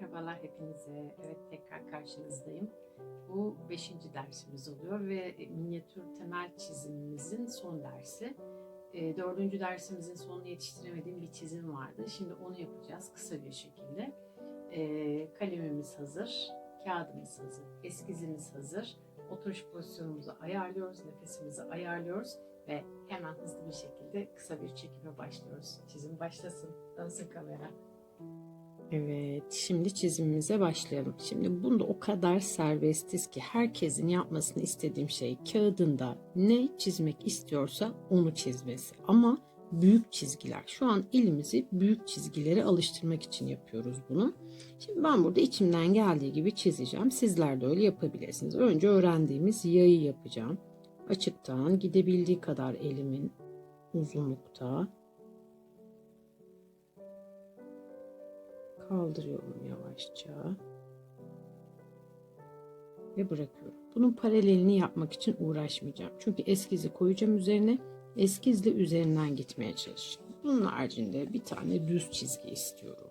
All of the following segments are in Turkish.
Merhabalar hepinize. Evet tekrar karşınızdayım. Bu beşinci dersimiz oluyor ve minyatür temel çizimimizin son dersi. E, Dördüncü dersimizin sonunu yetiştiremediğim bir çizim vardı. Şimdi onu yapacağız kısa bir şekilde. E, Kalemimiz hazır, kağıdımız hazır, eskizimiz hazır. Oturuş pozisyonumuzu ayarlıyoruz, nefesimizi ayarlıyoruz ve hemen hızlı bir şekilde kısa bir çekime başlıyoruz. Çizim başlasın. Dönsün kamera. Evet, şimdi çizimimize başlayalım. Şimdi bunda o kadar serbestiz ki herkesin yapmasını istediğim şey kağıdında ne çizmek istiyorsa onu çizmesi. Ama büyük çizgiler. Şu an elimizi büyük çizgilere alıştırmak için yapıyoruz bunu. Şimdi ben burada içimden geldiği gibi çizeceğim. Sizler de öyle yapabilirsiniz. Önce öğrendiğimiz yayı yapacağım. Açıktan gidebildiği kadar elimin uzunlukta kaldırıyorum yavaşça ve bırakıyorum. Bunun paralelini yapmak için uğraşmayacağım. Çünkü eskizi koyacağım üzerine. Eskizle üzerinden gitmeye çalışacağım. Bunun haricinde bir tane düz çizgi istiyorum.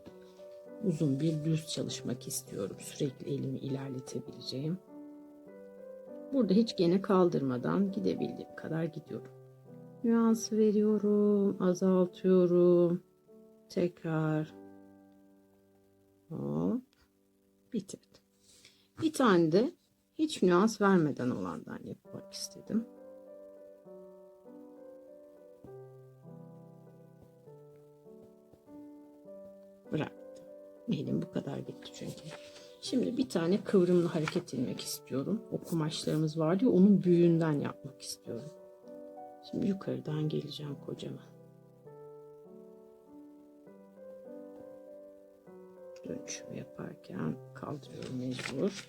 Uzun bir düz çalışmak istiyorum. Sürekli elimi ilerletebileceğim. Burada hiç gene kaldırmadan gidebildiğim kadar gidiyorum. Nüans veriyorum, azaltıyorum. Tekrar Hop. Bitirdim. Bir tane de hiç nüans vermeden olandan yapmak istedim. Bıraktım. Elim bu kadar bitti çünkü. Şimdi bir tane kıvrımlı hareket inmek istiyorum. O kumaşlarımız vardı ya onun büyüğünden yapmak istiyorum. Şimdi yukarıdan geleceğim kocaman. Dönüşümü yaparken kaldırıyorum mecbur.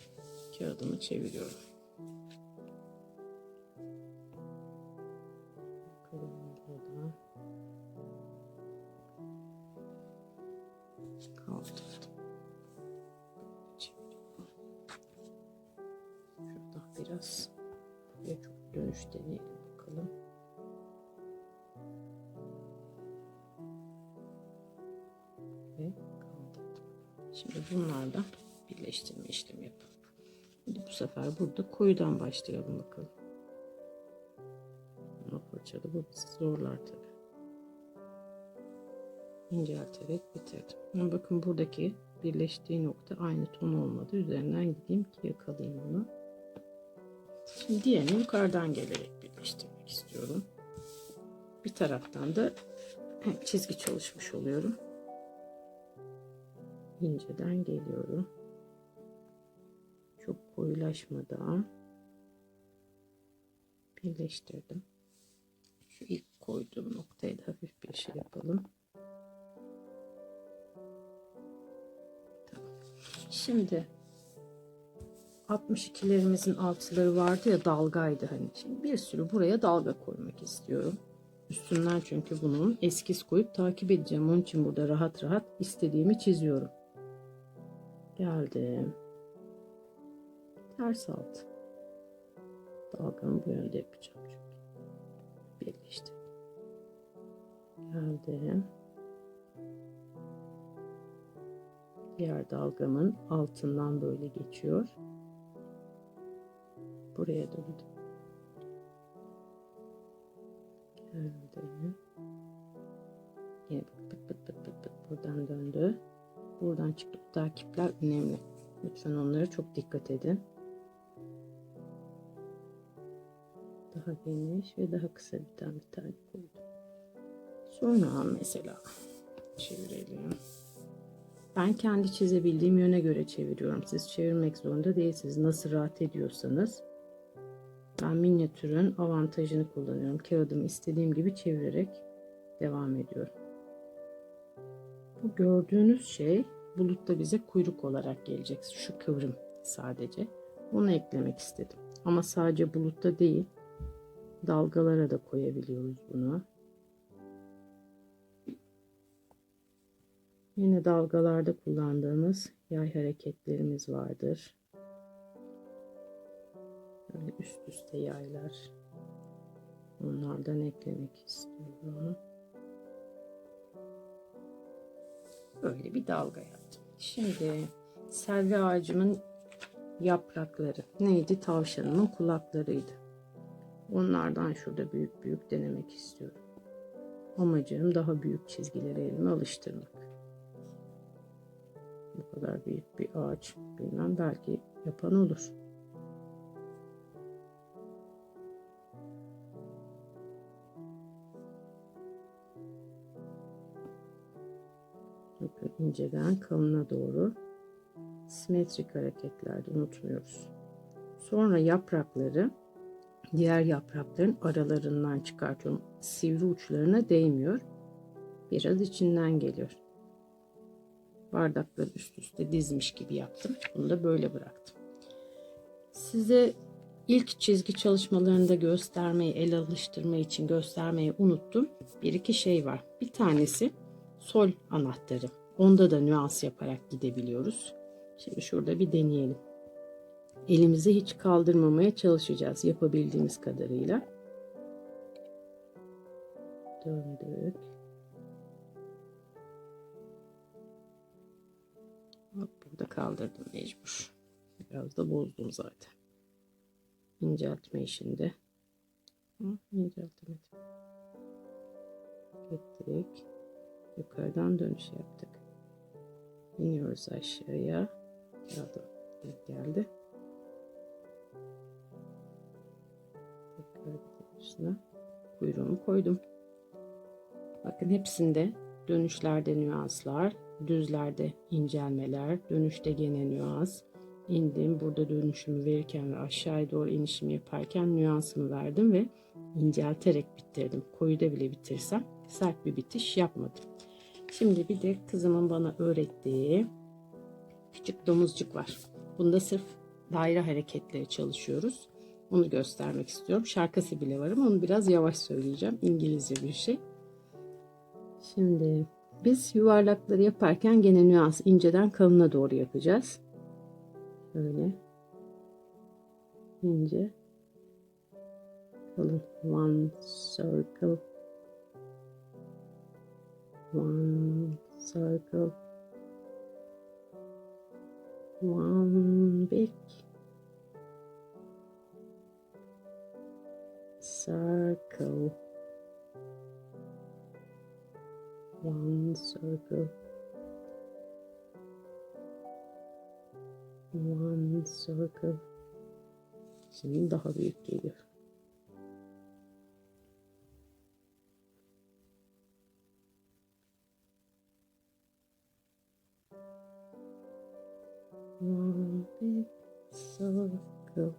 Kağıdımı çeviriyorum. Buradan kaldırdım. Çeviriyorum. Şuradan biraz buraya çok dönüş deneyelim bakalım. Şimdi bunlarla birleştirme işlemi yapalım. Şimdi bu sefer burada koyudan başlayalım bakalım. Ama fırçalı bu bizi zorlar tabi. İncelterek bitirdim. Ama bakın buradaki birleştiği nokta aynı ton olmadı. Üzerinden gideyim ki yakalayayım onu. Şimdi diğerini yukarıdan gelerek birleştirmek istiyorum. Bir taraftan da çizgi çalışmış oluyorum inceden geliyorum. Çok koyulaşmadan birleştirdim. Şu ilk koyduğum noktaya da hafif bir şey yapalım. Tamam. Şimdi 62'lerimizin altıları vardı ya dalgaydı hani. Şimdi bir sürü buraya dalga koymak istiyorum. Üstünden çünkü bunun eskiz koyup takip edeceğim. Onun için burada rahat rahat istediğimi çiziyorum geldim. Ters alt. Dalgamı bu yönde yapacağım çünkü. Birleştirdim. Geldim. Diğer dalgamın altından böyle geçiyor. Buraya döndüm. Geldim. Yine pıt pıt pıt pıt pıt buradan döndü buradan çıktı. Takipler önemli. Lütfen onlara çok dikkat edin. Daha geniş ve daha kısa bir tane bir tane koydum. Sonra mesela çevirelim. Ben kendi çizebildiğim yöne göre çeviriyorum. Siz çevirmek zorunda değilsiniz. Nasıl rahat ediyorsanız. Ben minyatürün avantajını kullanıyorum. Kağıdımı istediğim gibi çevirerek devam ediyorum. Bu gördüğünüz şey bulutta bize kuyruk olarak gelecek. Şu kıvrım sadece. Onu eklemek istedim. Ama sadece bulutta değil. Dalgalara da koyabiliyoruz bunu. Yine dalgalarda kullandığımız yay hareketlerimiz vardır. Böyle üst üste yaylar. Onlardan eklemek istiyorum. Böyle bir dalga yaptım. Şimdi selvi ağacımın yaprakları. Neydi? Tavşanımın kulaklarıydı. Onlardan şurada büyük büyük denemek istiyorum. Amacım daha büyük çizgileri elime alıştırmak. Bu kadar büyük bir ağaç bilmem belki yapan olur. İnceden kalına doğru simetrik hareketlerde unutmuyoruz. Sonra yaprakları diğer yaprakların aralarından çıkartıyorum. Sivri uçlarına değmiyor. Biraz içinden geliyor. Bardakları üst üste dizmiş gibi yaptım. Bunu da böyle bıraktım. Size ilk çizgi çalışmalarında göstermeyi, el alıştırma için göstermeyi unuttum. Bir iki şey var. Bir tanesi sol anahtarı. Onda da nüans yaparak gidebiliyoruz. Şimdi şurada bir deneyelim. Elimizi hiç kaldırmamaya çalışacağız yapabildiğimiz kadarıyla. Döndük. Hop, burada kaldırdım mecbur. Biraz da bozdum zaten. İnceltme işinde. Hı. Gittik. Yukarıdan dönüş yaptık. İniyoruz aşağıya. Kağıda denk geldi. Tekrar üstüne kuyruğumu koydum. Bakın hepsinde dönüşlerde nüanslar, düzlerde incelmeler, dönüşte gene nüans. İndim burada dönüşümü verirken ve aşağıya doğru inişimi yaparken nüansımı verdim ve incelterek bitirdim. Koyuda bile bitirsem sert bir bitiş yapmadım. Şimdi bir de kızımın bana öğrettiği küçük domuzcuk var. Bunda sırf daire hareketleri çalışıyoruz. Onu göstermek istiyorum. Şarkısı bile var ama onu biraz yavaş söyleyeceğim. İngilizce bir şey. Şimdi biz yuvarlakları yaparken gene nüans inceden kalına doğru yapacağız. Şöyle. ince kalın one circle one circle one big circle. One circle. One circle. Şimdi daha büyük geliyor big circle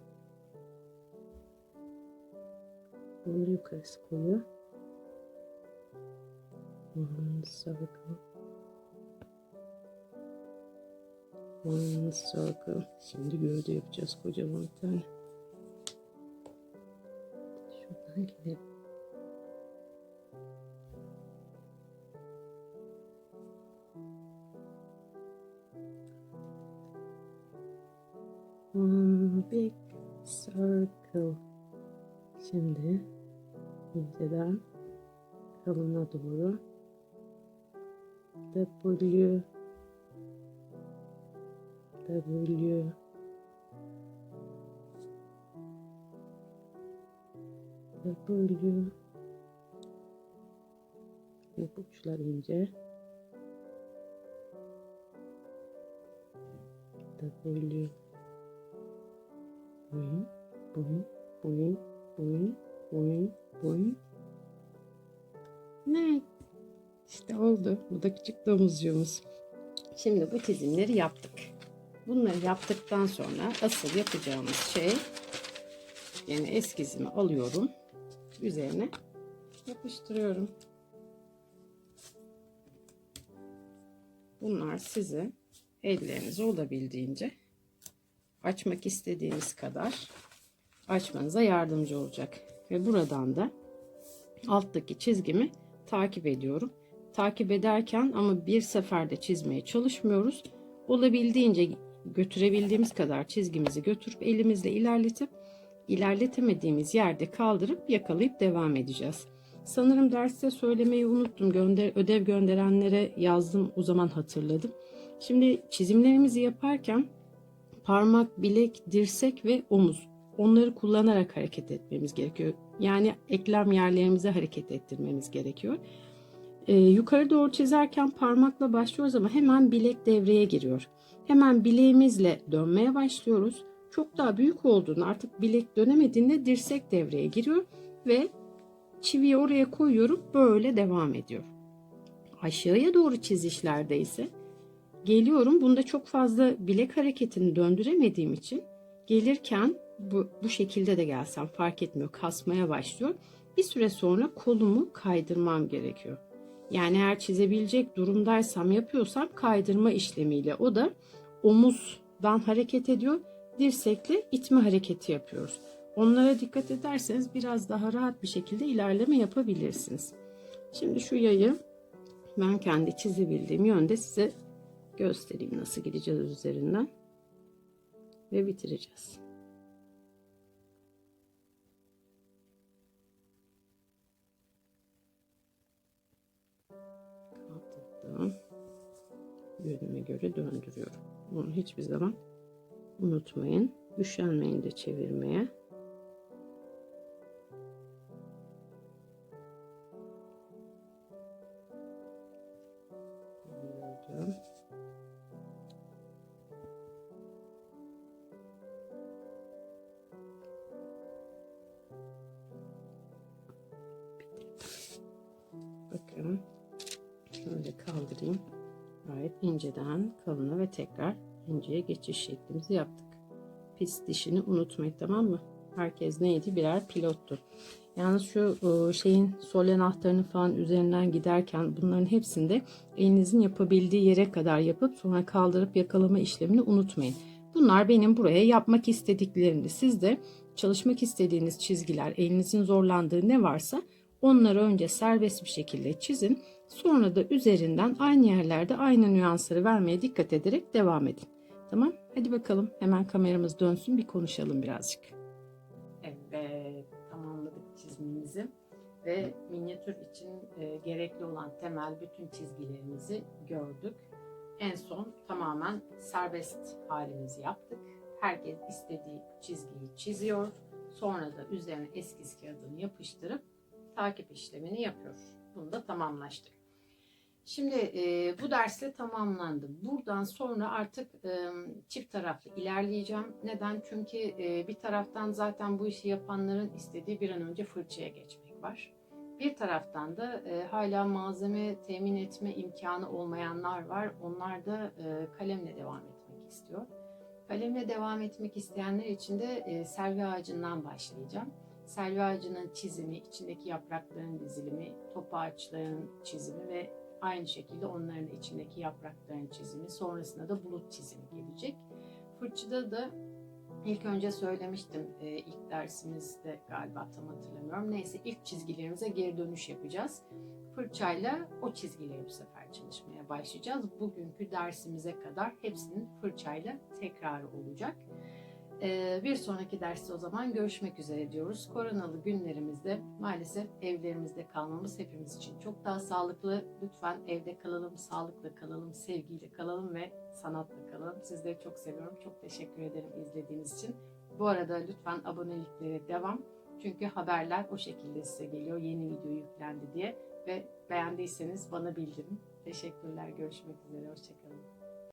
bunu yukarısı koyuyor one circle one circle şimdi gövde yapacağız. Kocaman bir tane. Şuradan gidelim one big circle. Şimdi inceden kalına doğru W W. W. İpuçlar ince. W boyun boyun boyun boyun boyun boyun ne? İşte oldu. Bu da küçük domuzcuğumuz şimdi bu çizimleri yaptık. Bunları yaptıktan sonra asıl yapacağımız şey yani eskizimi alıyorum üzerine yapıştırıyorum. Bunlar size elleriniz olabildiğince açmak istediğiniz kadar açmanıza yardımcı olacak. Ve buradan da alttaki çizgimi takip ediyorum. Takip ederken ama bir seferde çizmeye çalışmıyoruz. Olabildiğince götürebildiğimiz kadar çizgimizi götürüp elimizle ilerletip ilerletemediğimiz yerde kaldırıp yakalayıp devam edeceğiz. Sanırım derste söylemeyi unuttum. Gönder, ödev gönderenlere yazdım. O zaman hatırladım. Şimdi çizimlerimizi yaparken parmak, bilek, dirsek ve omuz onları kullanarak hareket etmemiz gerekiyor. Yani eklem yerlerimize hareket ettirmemiz gerekiyor. Ee, yukarı doğru çizerken parmakla başlıyoruz ama hemen bilek devreye giriyor. Hemen bileğimizle dönmeye başlıyoruz. Çok daha büyük olduğunu artık bilek dönemediğinde dirsek devreye giriyor ve çiviyi oraya koyuyorum böyle devam ediyor. Aşağıya doğru çizişlerde ise geliyorum. Bunda çok fazla bilek hareketini döndüremediğim için gelirken bu, bu şekilde de gelsem fark etmiyor. Kasmaya başlıyor. Bir süre sonra kolumu kaydırmam gerekiyor. Yani eğer çizebilecek durumdaysam yapıyorsam kaydırma işlemiyle o da omuzdan hareket ediyor. Dirsekle itme hareketi yapıyoruz. Onlara dikkat ederseniz biraz daha rahat bir şekilde ilerleme yapabilirsiniz. Şimdi şu yayı ben kendi çizebildiğim yönde size göstereyim nasıl gideceğiz üzerinden ve bitireceğiz. Kaldırdım. Yönüme göre döndürüyorum. Bunu hiçbir zaman unutmayın. Üşenmeyin de çevirmeye. Döndürdüm. Kaldırayım. Gayet inceden kalına ve tekrar inceye geçiş şeklimizi yaptık. Pis dişini unutmayın tamam mı? Herkes neydi? Birer pilottu. Yalnız şu e, şeyin sol anahtarını falan üzerinden giderken bunların hepsinde elinizin yapabildiği yere kadar yapıp sonra kaldırıp yakalama işlemini unutmayın. Bunlar benim buraya yapmak istediklerimdi. Siz de çalışmak istediğiniz çizgiler, elinizin zorlandığı ne varsa onları önce serbest bir şekilde çizin. Sonra da üzerinden aynı yerlerde aynı nüansları vermeye dikkat ederek devam edin. Tamam? Hadi bakalım hemen kameramız dönsün bir konuşalım birazcık. Evet, tamamladık çizimimizi ve minyatür için e, gerekli olan temel bütün çizgilerimizi gördük. En son tamamen serbest halimizi yaptık. Herkes istediği çizgiyi çiziyor. Sonra da üzerine eskiz kağıdını yapıştırıp takip işlemini yapıyor. Bunu da tamamlaştık. Şimdi e, bu dersle tamamlandı. Buradan sonra artık e, çift taraflı ilerleyeceğim. Neden? Çünkü e, bir taraftan zaten bu işi yapanların istediği bir an önce fırçaya geçmek var. Bir taraftan da e, hala malzeme temin etme imkanı olmayanlar var. Onlar da e, kalemle devam etmek istiyor. Kalemle devam etmek isteyenler için de e, selvi ağacından başlayacağım. Selvi ağacının çizimi, içindeki yaprakların dizilimi, top ağaçların çizimi ve aynı şekilde onların içindeki yaprakların çizimi, sonrasında da bulut çizimi gelecek. Fırçada da ilk önce söylemiştim e, ilk dersimizde galiba tam hatırlamıyorum. Neyse ilk çizgilerimize geri dönüş yapacağız. Fırçayla o çizgileri bu sefer çalışmaya başlayacağız. Bugünkü dersimize kadar hepsinin fırçayla tekrarı olacak. Ee, bir sonraki derste o zaman görüşmek üzere diyoruz. Koronalı günlerimizde maalesef evlerimizde kalmamız hepimiz için çok daha sağlıklı. Lütfen evde kalalım, sağlıklı kalalım, sevgiyle kalalım ve sanatla kalalım. Sizleri çok seviyorum. Çok teşekkür ederim izlediğiniz için. Bu arada lütfen aboneliklere devam. Çünkü haberler o şekilde size geliyor. Yeni video yüklendi diye. Ve beğendiyseniz bana bildirin. Teşekkürler. Görüşmek üzere. Hoşçakalın.